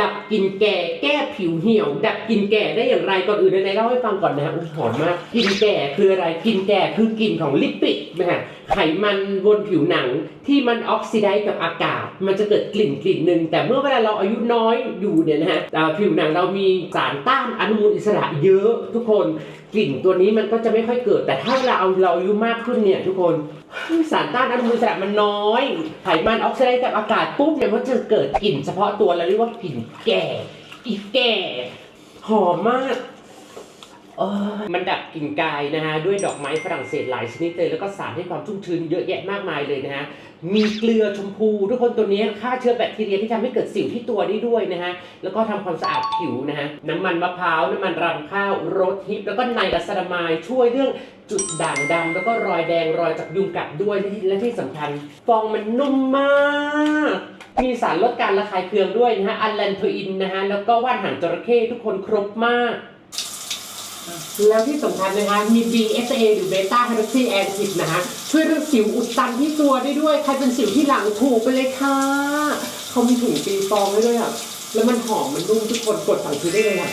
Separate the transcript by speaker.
Speaker 1: ดับกลิ่นแก่แก้ผิวเหี่ยว ดับกลิ่นแก่ได้อย่างไรก่อนอื่นในๆเล่าให้ฟังก่อนนะฮะอุ๊ยหอมมากกลิ่นแก่คืออะไรกลิ่นแก่คือกลิ่นของลิปิดนะฮะไขมันบนผิวหนังที่มันออกซิไดซ์กับอากาศ มันจะเกิดกลิ่นกลิ่นหนึ่งแต่เมื่อเวลาเราอายุน้อยอยู่เนี่ยนะฮะอ่าผิวหนังเรามีสารต้านอนุมูลอิสระเยอะทุกคนกลิ่นตัวนี้มันก็จะไม่ค่อยเกิด แต่ถ้าเราอาเราอายุมากขึ้นเนี่ยทุกคนสารต้านอนุมูลอิสระมันน้อย ไขมันออกซิไดซ์กับอากาศปุ๊บเนี่ยมันจะเกิดกลิ่นเฉพาะตัวเราเรียกว่ากลิ่นแก่ อีแก่ หอมมากเออมันดับกลิ่นกายนะฮะ ด้วยดอกไม้ฝรั่งเศสหลายชนิดเลย แล้วก็สารให้ความชุ่มชื้นเยอะแยะมากมายเลยนะฮะ มีเกลือชมพู ทุกคนตัวนี้ฆ่าเชื้อแบคทีเรียที่ทำให้เกิดสิวที่ตัวได้ด้วยนะฮะ แล้วก็ทำความสะอาดผิวนะฮะ น้ำมันมะพร้าว น้ำมันรำข้าวรสฮิป แล้วก็ไนลัสซามายช่วยเรื่องจุดด่างดำแล้วก็รอยแดงรอยจากยุงกัดด้วยและที่และที่สำคัญฟองมันนุ่มมาก มีสารลดการระคายเคืองด้วยนะฮะอัลแลนโทอินนะฮะแล้วก็ว่านหางจระเข้ทุกคนครบมาก แล้วที่สำคัญนะคะ มี BSA หรือเบต้าไฮดรอกซีแอนซิดนะคะช่วยเรื่องสิวอุดตันที่ตัวได้ด้วย ใครเป็นสิวที่หลังถูกไปเลยค่ะ เขามีถุงตีฟองไว้ด้วยอะ แล้วมันหอมมันนุ่มทุกคนกดสั่งซื้อได้เลยอะ